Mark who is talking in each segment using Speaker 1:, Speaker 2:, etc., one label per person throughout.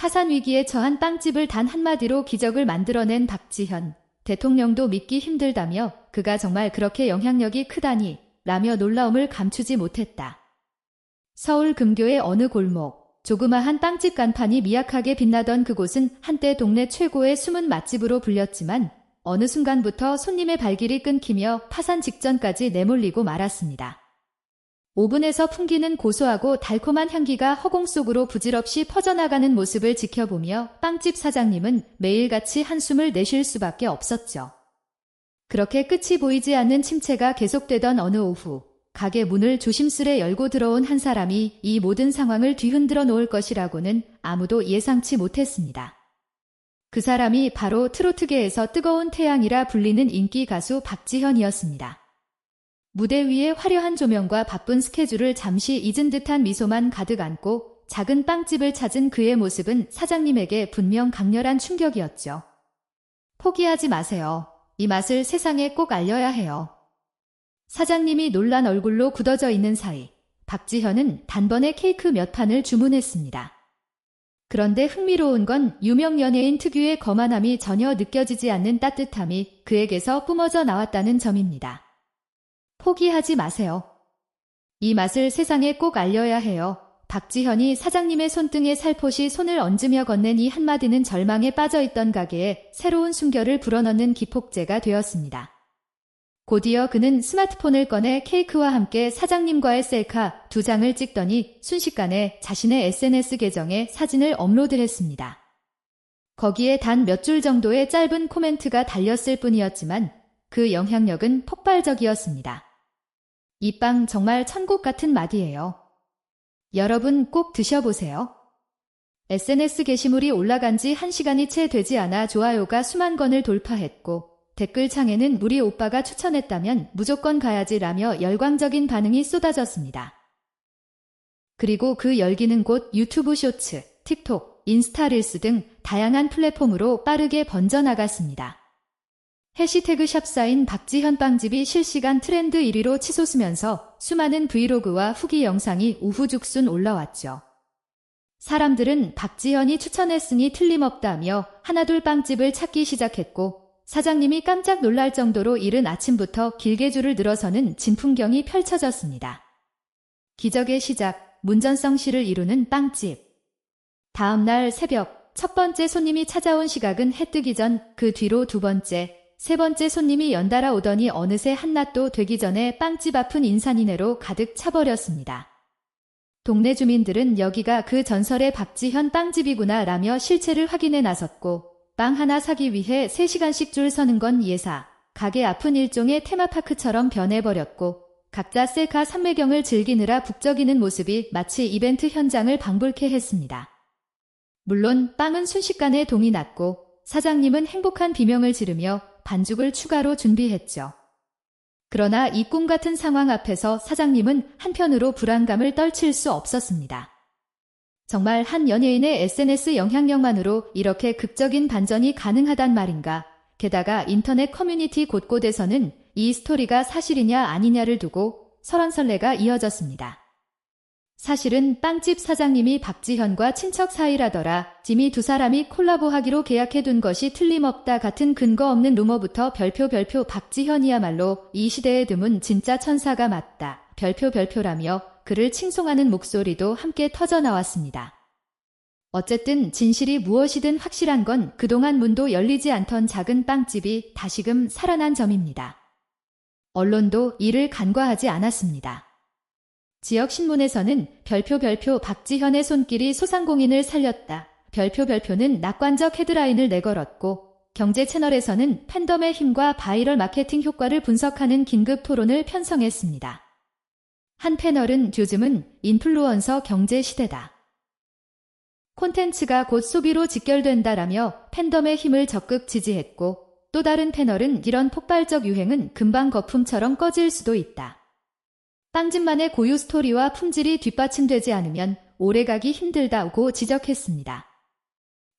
Speaker 1: 파산 위기에 처한 빵집을 단 한마디로 기적을 만들어낸 박지현. 대통령도 믿기 힘들다며 그가 정말 그렇게 영향력이 크다니 라며 놀라움을 감추지 못했다. 서울 금교의 어느 골목, 조그마한 빵집 간판이 미약하게 빛나던 그곳은 한때 동네 최고의 숨은 맛집으로 불렸지만 어느 순간부터 손님의 발길이 끊기며 파산 직전까지 내몰리고 말았습니다. 오븐에서 풍기는 고소하고 달콤한 향기가 허공 속으로 부질없이 퍼져나가는 모습을 지켜보며 빵집 사장님은 매일같이 한숨을 내쉴 수밖에 없었죠. 그렇게 끝이 보이지 않는 침체가 계속되던 어느 오후, 가게 문을 조심스레 열고 들어온 한 사람이 이 모든 상황을 뒤흔들어 놓을 것이라고는 아무도 예상치 못했습니다. 그 사람이 바로 트로트계에서 뜨거운 태양이라 불리는 인기 가수 박지현이었습니다. 무대 위에 화려한 조명과 바쁜 스케줄을 잠시 잊은 듯한 미소만 가득 안고 작은 빵집을 찾은 그의 모습은 사장님에게 분명 강렬한 충격이었죠. 포기하지 마세요. 이 맛을 세상에 꼭 알려야 해요. 사장님이 놀란 얼굴로 굳어져 있는 사이 박지현은 단번에 케이크 몇 판을 주문했습니다. 그런데 흥미로운 건 유명 연예인 특유의 거만함이 전혀 느껴지지 않는 따뜻함이 그에게서 뿜어져 나왔다는 점입니다. 포기하지 마세요. 이 맛을 세상에 꼭 알려야 해요. 박지현이 사장님의 손등에 살포시 손을 얹으며 건넨 이 한마디는 절망에 빠져있던 가게에 새로운 숨결을 불어넣는 기폭제가 되었습니다. 곧이어 그는 스마트폰을 꺼내 케이크와 함께 사장님과의 셀카 두 장을 찍더니 순식간에 자신의 SNS 계정에 사진을 업로드했습니다. 거기에 단 몇 줄 정도의 짧은 코멘트가 달렸을 뿐이었지만 그 영향력은 폭발적이었습니다. 이 빵 정말 천국 같은 맛이에요. 여러분 꼭 드셔보세요. SNS 게시물이 올라간 지 1시간이 채 되지 않아 좋아요가 수만 건을 돌파했고 댓글창에는 우리 오빠가 추천했다면 무조건 가야지라며 열광적인 반응이 쏟아졌습니다. 그리고 그 열기는 곧 유튜브 쇼츠, 틱톡, 인스타 릴스 등 다양한 플랫폼으로 빠르게 번져나갔습니다. 해시태그 샵사인 박지현 빵집이 실시간 트렌드 1위로 치솟으면서 수많은 브이로그와 후기 영상이 우후죽순 올라왔죠. 사람들은 박지현이 추천했으니 틀림없다며 하나둘 빵집을 찾기 시작했고 사장님이 깜짝 놀랄 정도로 이른 아침부터 길게 줄을 늘어서는 진풍경이 펼쳐졌습니다. 기적의 시작, 문전성 시를 이루는 빵집. 다음 날 새벽 첫 번째 손님이 찾아온 시각은 해 뜨기 전 그 뒤로 두 번째, 세 번째 손님이 연달아 오더니 어느새 한낮도 되기 전에 빵집 앞은 인산이네로 가득 차버렸습니다. 동네 주민들은 여기가 그 전설의 박지현 빵집이구나 라며 실체를 확인해 나섰고 빵 하나 사기 위해 3시간씩 줄 서는 건 예사, 가게 앞은 일종의 테마파크처럼 변해버렸고 각자 셀카 산매경을 즐기느라 북적이는 모습이 마치 이벤트 현장을 방불케 했습니다. 물론 빵은 순식간에 동이 났고 사장님은 행복한 비명을 지르며 반죽을 추가로 준비했죠. 그러나 이 꿈 같은 상황 앞에서 사장님은 한편으로 불안감을 떨칠 수 없었습니다. 정말 한 연예인의 SNS 영향력만으로 이렇게 극적인 반전이 가능하단 말인가. 게다가 인터넷 커뮤니티 곳곳에서는 이 스토리가 사실이냐 아니냐를 두고 설왕설래가 이어졌습니다. 사실은 빵집 사장님이 박지현과 친척 사이라더라. 짐이 두 사람이 콜라보하기로 계약해둔 것이 틀림없다 같은 근거 없는 루머부터 별표 별표 박지현이야말로 이 시대에 드문 진짜 천사가 맞다. 별표 별표라며 그를 칭송하는 목소리도 함께 터져 나왔습니다. 어쨌든 진실이 무엇이든 확실한 건 그동안 문도 열리지 않던 작은 빵집이 다시금 살아난 점입니다. 언론도 이를 간과하지 않았습니다. 지역 신문에서는 별표 별표 박지현의 손길이 소상공인을 살렸다. 별표 별표는 낙관적 헤드라인을 내걸었고 경제 채널에서는 팬덤의 힘과 바이럴 마케팅 효과를 분석하는 긴급 토론을 편성했습니다. 한 패널은 요즘은 인플루언서 경제 시대다. 콘텐츠가 곧 소비로 직결된다라며 팬덤의 힘을 적극 지지했고 또 다른 패널은 이런 폭발적 유행은 금방 거품처럼 꺼질 수도 있다. 빵집만의 고유 스토리와 품질이 뒷받침되지 않으면 오래가기 힘들다고 지적했습니다.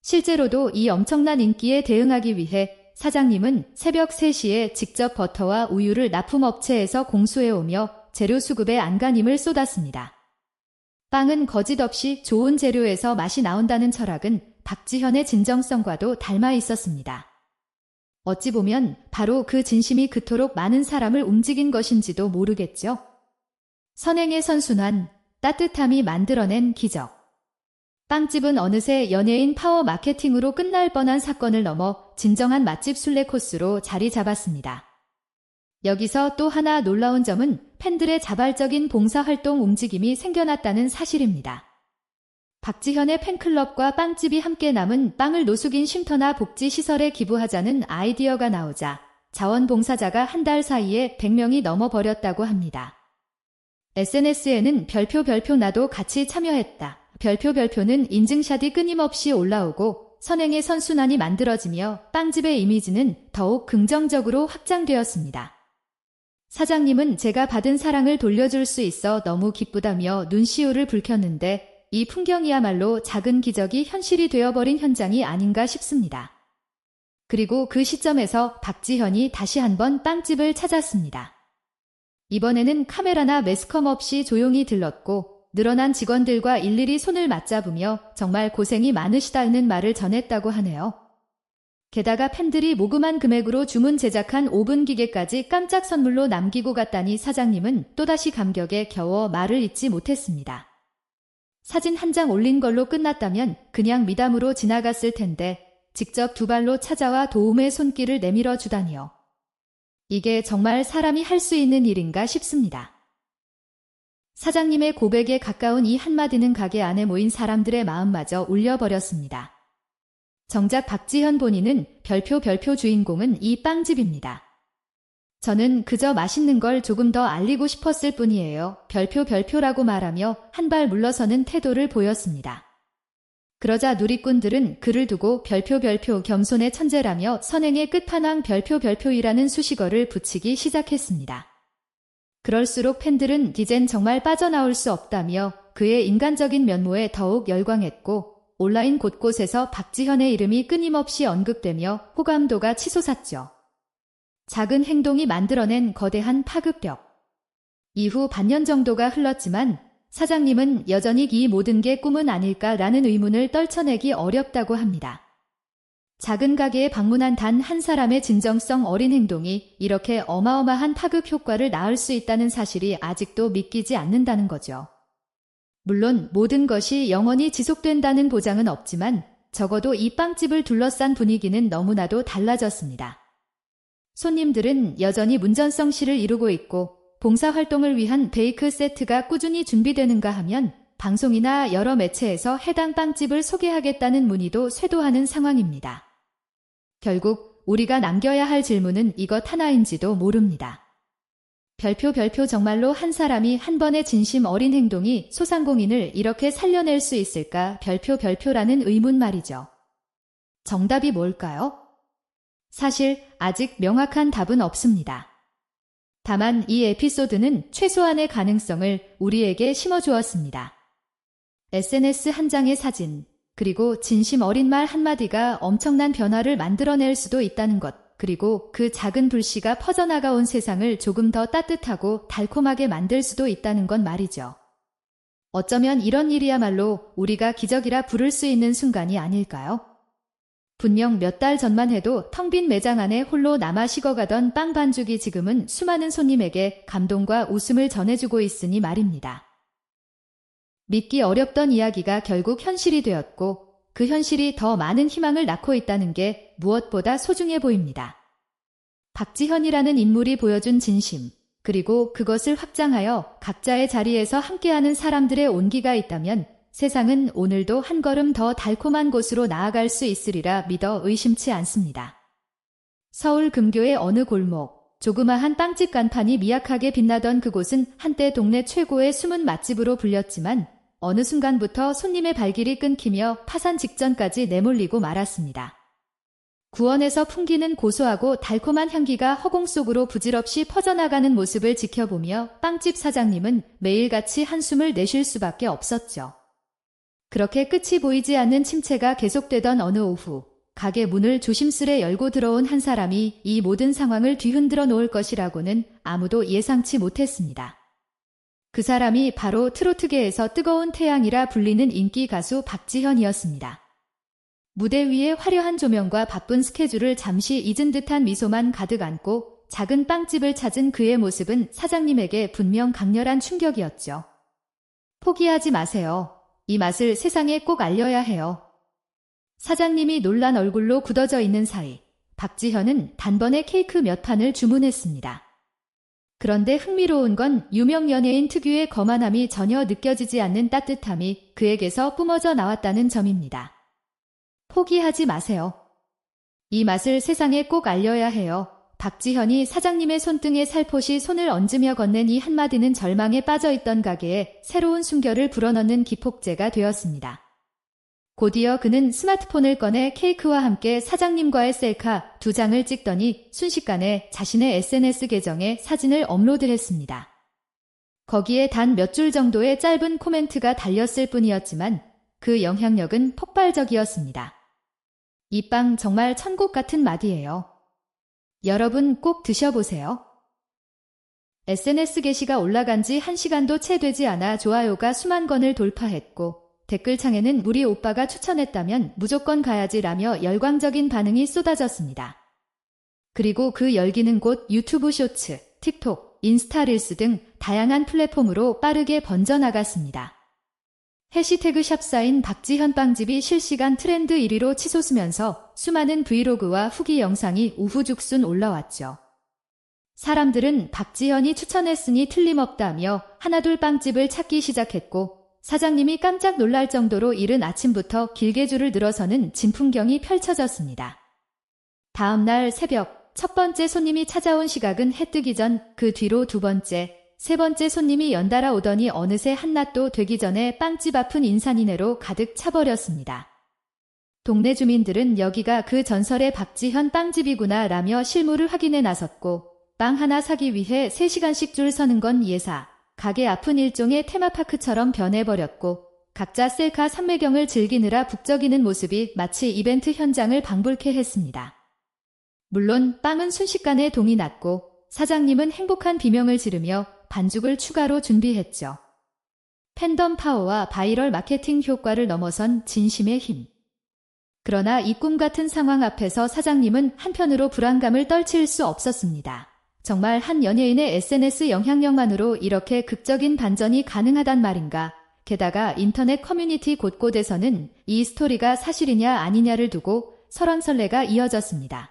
Speaker 1: 실제로도 이 엄청난 인기에 대응하기 위해 사장님은 새벽 3시에 직접 버터와 우유를 납품업체에서 공수해오며 재료 수급에 안간힘을 쏟았습니다. 빵은 거짓 없이 좋은 재료에서 맛이 나온다는 철학은 박지현의 진정성과도 닮아 있었습니다. 어찌 보면 바로 그 진심이 그토록 많은 사람을 움직인 것인지도 모르겠죠. 선행의 선순환, 따뜻함이 만들어낸 기적. 빵집은 어느새 연예인 파워 마케팅으로 끝날 뻔한 사건을 넘어 진정한 맛집 순례 코스로 자리 잡았습니다. 여기서 또 하나 놀라운 점은 팬들의 자발적인 봉사활동 움직임이 생겨났다는 사실입니다. 박지현의 팬클럽과 빵집이 함께 남은 빵을 노숙인 쉼터나 복지시설에 기부하자는 아이디어가 나오자 자원봉사자가 한 달 사이에 100명이 넘어버렸다고 합니다. SNS에는 별표 별표 나도 같이 참여했다. 별표 별표는 인증샷이 끊임없이 올라오고 선행의 선순환이 만들어지며 빵집의 이미지는 더욱 긍정적으로 확장되었습니다. 사장님은 제가 받은 사랑을 돌려줄 수 있어 너무 기쁘다며 눈시울을 붉혔는데 이 풍경이야말로 작은 기적이 현실이 되어버린 현장이 아닌가 싶습니다. 그리고 그 시점에서 박지현이 다시 한번 빵집을 찾았습니다. 이번에는 카메라나 매스컴 없이 조용히 들렀고 늘어난 직원들과 일일이 손을 맞잡으며 정말 고생이 많으시다는 말을 전했다고 하네요. 게다가 팬들이 모금한 금액으로 주문 제작한 오븐 기계까지 깜짝 선물로 남기고 갔다니 사장님은 또다시 감격에 겨워 말을 잇지 못했습니다. 사진 한 장 올린 걸로 끝났다면 그냥 미담으로 지나갔을 텐데 직접 두 발로 찾아와 도움의 손길을 내밀어 주다니요. 이게 정말 사람이 할 수 있는 일인가 싶습니다. 사장님의 고백에 가까운 이 한마디는 가게 안에 모인 사람들의 마음마저 울려버렸습니다. 정작 박지현 본인은 별표 별표 주인공은 이 빵집입니다. 저는 그저 맛있는 걸 조금 더 알리고 싶었을 뿐이에요. 별표 별표라고 말하며 한 발 물러서는 태도를 보였습니다. 그러자 누리꾼들은 그를 두고 별표 별표 겸손의 천재라며 선행의 끝판왕 별표 별표이라는 수식어를 붙이기 시작했습니다. 그럴수록 팬들은 이젠 정말 빠져나올 수 없다며 그의 인간적인 면모에 더욱 열광했고 온라인 곳곳에서 박지현의 이름이 끊임없이 언급되며 호감도가 치솟았죠. 작은 행동이 만들어낸 거대한 파급력. 이후 반년 정도가 흘렀지만 사장님은 여전히 이 모든 게 꿈은 아닐까라는 의문을 떨쳐내기 어렵다고 합니다. 작은 가게에 방문한 단 한 사람의 진정성 어린 행동이 이렇게 어마어마한 파급 효과를 낳을 수 있다는 사실이 아직도 믿기지 않는다는 거죠. 물론 모든 것이 영원히 지속된다는 보장은 없지만 적어도 이 빵집을 둘러싼 분위기는 너무나도 달라졌습니다. 손님들은 여전히 문전성시를 이루고 있고 봉사활동을 위한 베이크 세트가 꾸준히 준비되는가 하면 방송이나 여러 매체에서 해당 빵집을 소개하겠다는 문의도 쇄도하는 상황입니다. 결국 우리가 남겨야 할 질문은 이것 하나인지도 모릅니다. 별표 별표 정말로 한 사람이 한 번의 진심 어린 행동이 소상공인을 이렇게 살려낼 수 있을까 별표 별표라는 의문 말이죠. 정답이 뭘까요? 사실 아직 명확한 답은 없습니다. 다만 이 에피소드는 최소한의 가능성을 우리에게 심어주었습니다. SNS 한 장의 사진, 그리고 진심 어린 말 한마디가 엄청난 변화를 만들어낼 수도 있다는 것, 그리고 그 작은 불씨가 퍼져나가 온 세상을 조금 더 따뜻하고 달콤하게 만들 수도 있다는 건 말이죠. 어쩌면 이런 일이야말로 우리가 기적이라 부를 수 있는 순간이 아닐까요? 분명 몇 달 전만 해도 텅 빈 매장 안에 홀로 남아 식어가던 빵 반죽이 지금은 수많은 손님에게 감동과 웃음을 전해주고 있으니 말입니다. 믿기 어렵던 이야기가 결국 현실이 되었고 그 현실이 더 많은 희망을 낳고 있다는 게 무엇보다 소중해 보입니다. 박지현이라는 인물이 보여준 진심, 그리고 그것을 확장하여 각자의 자리에서 함께하는 사람들의 온기가 있다면 세상은 오늘도 한 걸음 더 달콤한 곳으로 나아갈 수 있으리라 믿어 의심치 않습니다. 서울 금교의 어느 골목, 조그마한 빵집 간판이 미약하게 빛나던 그곳은 한때 동네 최고의 숨은 맛집으로 불렸지만 어느 순간부터 손님의 발길이 끊기며 파산 직전까지 내몰리고 말았습니다. 구원에서 풍기는 고소하고 달콤한 향기가 허공 속으로 부질없이 퍼져나가는 모습을 지켜보며 빵집 사장님은 매일같이 한숨을 내쉴 수밖에 없었죠. 그렇게 끝이 보이지 않는 침체가 계속되던 어느 오후, 가게 문을 조심스레 열고 들어온 한 사람이 이 모든 상황을 뒤흔들어 놓을 것이라고는 아무도 예상치 못했습니다. 그 사람이 바로 트로트계에서 뜨거운 태양이라 불리는 인기 가수 박지현이었습니다. 무대 위에 화려한 조명과 바쁜 스케줄을 잠시 잊은 듯한 미소만 가득 안고 작은 빵집을 찾은 그의 모습은 사장님에게 분명 강렬한 충격이었죠. 포기하지 마세요. 이 맛을 세상에 꼭 알려야 해요. 사장님이 놀란 얼굴로 굳어져 있는 사이 박지현은 단번에 케이크 몇 판을 주문했습니다. 그런데 흥미로운 건 유명 연예인 특유의 거만함이 전혀 느껴지지 않는 따뜻함이 그에게서 뿜어져 나왔다는 점입니다. 포기하지 마세요. 이 맛을 세상에 꼭 알려야 해요. 박지현이 사장님의 손등에 살포시 손을 얹으며 건넨 이 한마디는 절망에 빠져있던 가게에 새로운 숨결을 불어넣는 기폭제가 되었습니다. 곧이어 그는 스마트폰을 꺼내 케이크와 함께 사장님과의 셀카 두 장을 찍더니 순식간에 자신의 SNS 계정에 사진을 업로드했습니다. 거기에 단 몇 줄 정도의 짧은 코멘트가 달렸을 뿐이었지만 그 영향력은 폭발적이었습니다. 이 빵 정말 천국 같은 맛이에요. 여러분 꼭 드셔보세요. SNS 게시가 올라간 지 1시간도 채 되지 않아 좋아요가 수만 건을 돌파했고 댓글창에는 우리 오빠가 추천했다면 무조건 가야지라며 열광적인 반응이 쏟아졌습니다. 그리고 그 열기는 곧 유튜브 쇼츠, 틱톡, 인스타 릴스 등 다양한 플랫폼으로 빠르게 번져나갔습니다. 해시태그 샵사인 박지현 빵집이 실시간 트렌드 1위로 치솟으면서 수많은 브이로그와 후기 영상이 우후죽순 올라왔죠. 사람들은 박지현이 추천했으니 틀림없다며 하나둘 빵집을 찾기 시작했고 사장님이 깜짝 놀랄 정도로 이른 아침부터 길게 줄을 늘어서는 진풍경이 펼쳐졌습니다. 다음 날 새벽 첫 번째 손님이 찾아온 시각은 해 뜨기 전 그 뒤로 두 번째, 세 번째 손님이 연달아 오더니 어느새 한낮도 되기 전에 빵집 앞은 인산이네로 가득 차버렸습니다. 동네 주민들은 여기가 그 전설의 박지현 빵집이구나 라며 실물을 확인해 나섰고 빵 하나 사기 위해 3시간씩 줄 서는 건 예사, 가게 앞은 일종의 테마파크처럼 변해버렸고 각자 셀카 산매경을 즐기느라 북적이는 모습이 마치 이벤트 현장을 방불케 했습니다. 물론 빵은 순식간에 동이 났고 사장님은 행복한 비명을 지르며 반죽을 추가로 준비했죠. 팬덤 파워와 바이럴 마케팅 효과를 넘어선 진심의 힘. 그러나 이 꿈 같은 상황 앞에서 사장님은 한편으로 불안감을 떨칠 수 없었습니다. 정말 한 연예인의 SNS 영향력만으로 이렇게 극적인 반전이 가능하단 말인가. 게다가 인터넷 커뮤니티 곳곳에서는 이 스토리가 사실이냐 아니냐를 두고 설왕설래가 이어졌습니다.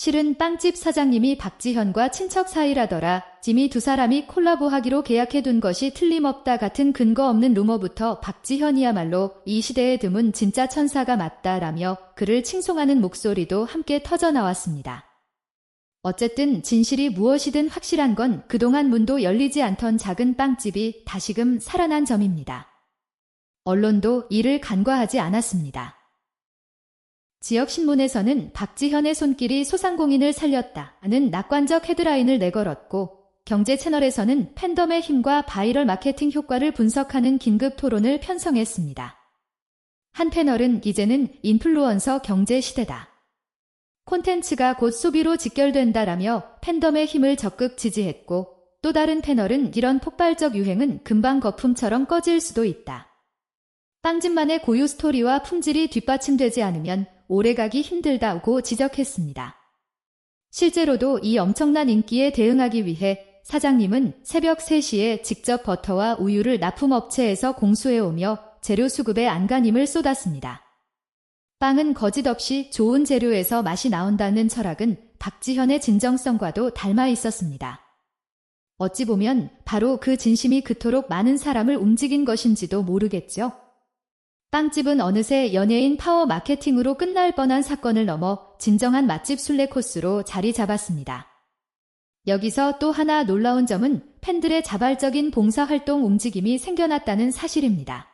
Speaker 1: 실은 빵집 사장님이 박지현과 친척 사이라더라. 짐이 두 사람이 콜라보하기로 계약해둔 것이 틀림없다 같은 근거 없는 루머부터 박지현이야말로 이 시대에 드문 진짜 천사가 맞다라며 그를 칭송하는 목소리도 함께 터져 나왔습니다. 어쨌든 진실이 무엇이든 확실한 건 그동안 문도 열리지 않던 작은 빵집이 다시금 살아난 점입니다. 언론도 이를 간과하지 않았습니다. 지역 신문에서는 박지현의 손길이 소상공인을 살렸다는 낙관적 헤드라인을 내걸었고 경제 채널에서는 팬덤의 힘과 바이럴 마케팅 효과를 분석하는 긴급 토론을 편성했습니다. 한 패널은 이제는 인플루언서 경제 시대다. 콘텐츠가 곧 소비로 직결된다라며 팬덤의 힘을 적극 지지했고 또 다른 패널은 이런 폭발적 유행은 금방 거품처럼 꺼질 수도 있다. 빵집만의 고유 스토리와 품질이 뒷받침되지 않으면 오래가기 힘들다고 지적했습니다. 실제로도 이 엄청난 인기에 대응하기 위해 사장님은 새벽 3시에 직접 버터와 우유를 납품업체에서 공수해오며 재료 수급에 안간힘을 쏟았습니다. 빵은 거짓 없이 좋은 재료에서 맛이 나온다는 철학은 박지현의 진정성과도 닮아 있었습니다. 어찌 보면 바로 그 진심이 그토록 많은 사람을 움직인 것인지도 모르겠죠. 빵집은 어느새 연예인 파워 마케팅으로 끝날 뻔한 사건을 넘어 진정한 맛집 순례 코스로 자리 잡았습니다. 여기서 또 하나 놀라운 점은 팬들의 자발적인 봉사활동 움직임이 생겨났다는 사실입니다.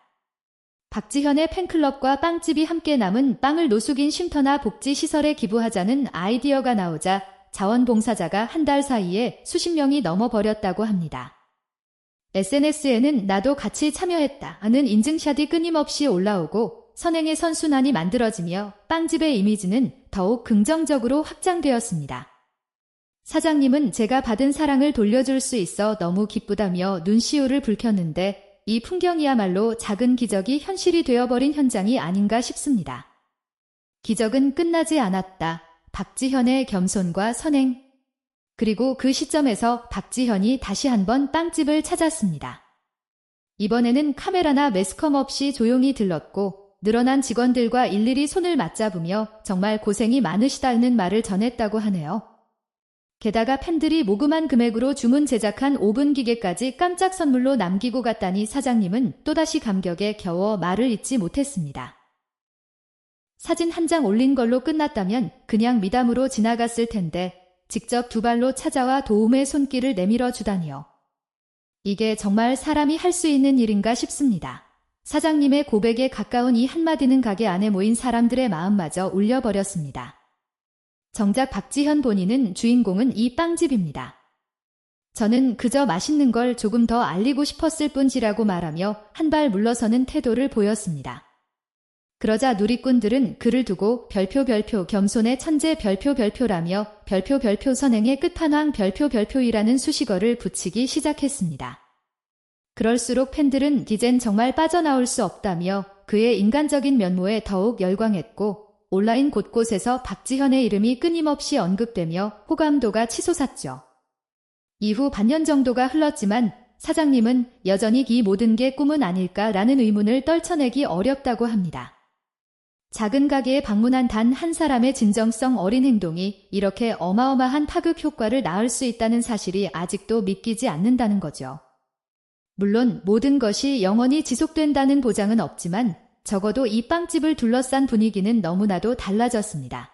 Speaker 1: 박지현의 팬클럽과 빵집이 함께 남은 빵을 노숙인 쉼터나 복지시설에 기부하자는 아이디어가 나오자 자원봉사자가 한 달 사이에 수십 명이 넘어버렸다고 합니다. SNS에는 나도 같이 참여했다 하는 인증샷이 끊임없이 올라오고 선행의 선순환이 만들어지며 빵집의 이미지는 더욱 긍정적으로 확장되었습니다. 사장님은 제가 받은 사랑을 돌려줄 수 있어 너무 기쁘다며 눈시울을 붉혔는데 이 풍경이야말로 작은 기적이 현실이 되어버린 현장이 아닌가 싶습니다. 기적은 끝나지 않았다. 박지현의 겸손과 선행. 그리고 그 시점에서 박지현이 다시 한번 빵집을 찾았습니다. 이번에는 카메라나 매스컴 없이 조용히 들렀고 늘어난 직원들과 일일이 손을 맞잡으며 정말 고생이 많으시다는 말을 전했다고 하네요. 게다가 팬들이 모금한 금액으로 주문 제작한 오븐 기계까지 깜짝 선물로 남기고 갔다니 사장님은 또다시 감격에 겨워 말을 잇지 못했습니다. 사진 한 장 올린 걸로 끝났다면 그냥 미담으로 지나갔을 텐데 직접 두 발로 찾아와 도움의 손길을 내밀어 주다니요. 이게 정말 사람이 할 수 있는 일인가 싶습니다. 사장님의 고백에 가까운 이 한마디는 가게 안에 모인 사람들의 마음마저 울려버렸습니다. 정작 박지현 본인은 주인공은 이 빵집입니다. 저는 그저 맛있는 걸 조금 더 알리고 싶었을 뿐이라고 말하며 한 발 물러서는 태도를 보였습니다. 그러자 누리꾼들은 그를 두고 별표 별표 겸손의 천재 별표 별표라며 별표 별표 선행의 끝판왕 별표 별표이라는 수식어를 붙이기 시작했습니다. 그럴수록 팬들은 이젠 정말 빠져나올 수 없다며 그의 인간적인 면모에 더욱 열광했고 온라인 곳곳에서 박지현의 이름이 끊임없이 언급되며 호감도가 치솟았죠. 이후 반년 정도가 흘렀지만 사장님은 여전히 이 모든 게 꿈은 아닐까라는 의문을 떨쳐내기 어렵다고 합니다. 작은 가게에 방문한 단 한 사람의 진정성 어린 행동이 이렇게 어마어마한 파급 효과를 낳을 수 있다는 사실이 아직도 믿기지 않는다는 거죠. 물론 모든 것이 영원히 지속된다는 보장은 없지만 적어도 이 빵집을 둘러싼 분위기는 너무나도 달라졌습니다.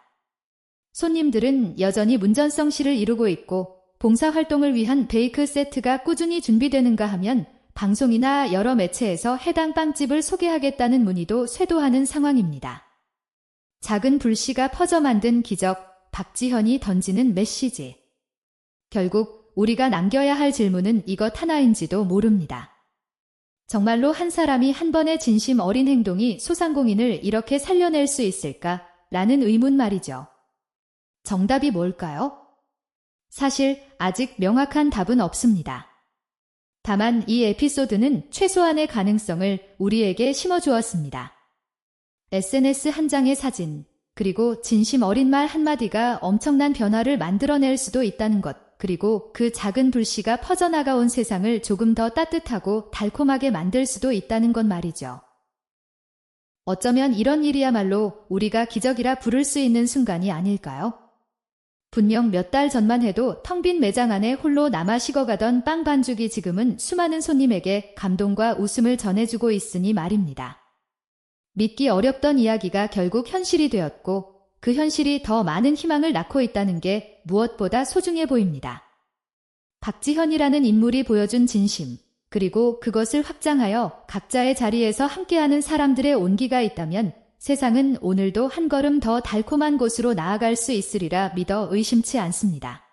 Speaker 1: 손님들은 여전히 문전성시를 이루고 있고 봉사활동을 위한 베이크 세트가 꾸준히 준비되는가 하면 방송이나 여러 매체에서 해당 빵집을 소개하겠다는 문의도 쇄도하는 상황입니다. 작은 불씨가 퍼져 만든 기적, 박지현이 던지는 메시지. 결국 우리가 남겨야 할 질문은 이것 하나인지도 모릅니다. 정말로 한 사람이 한 번의 진심 어린 행동이 소상공인을 이렇게 살려낼 수 있을까? 라는 의문 말이죠. 정답이 뭘까요? 사실 아직 명확한 답은 없습니다. 다만 이 에피소드는 최소한의 가능성을 우리에게 심어주었습니다. SNS 한 장의 사진, 그리고 진심 어린 말 한마디가 엄청난 변화를 만들어낼 수도 있다는 것, 그리고 그 작은 불씨가 퍼져나가 온 세상을 조금 더 따뜻하고 달콤하게 만들 수도 있다는 것 말이죠. 어쩌면 이런 일이야말로 우리가 기적이라 부를 수 있는 순간이 아닐까요? 분명 몇 달 전만 해도 텅 빈 매장 안에 홀로 남아 식어가던 빵 반죽이 지금은 수많은 손님에게 감동과 웃음을 전해주고 있으니 말입니다. 믿기 어렵던 이야기가 결국 현실이 되었고 그 현실이 더 많은 희망을 낳고 있다는 게 무엇보다 소중해 보입니다. 박지현이라는 인물이 보여준 진심, 그리고 그것을 확장하여 각자의 자리에서 함께하는 사람들의 온기가 있다면 세상은 오늘도 한 걸음 더 달콤한 곳으로 나아갈 수 있으리라 믿어 의심치 않습니다.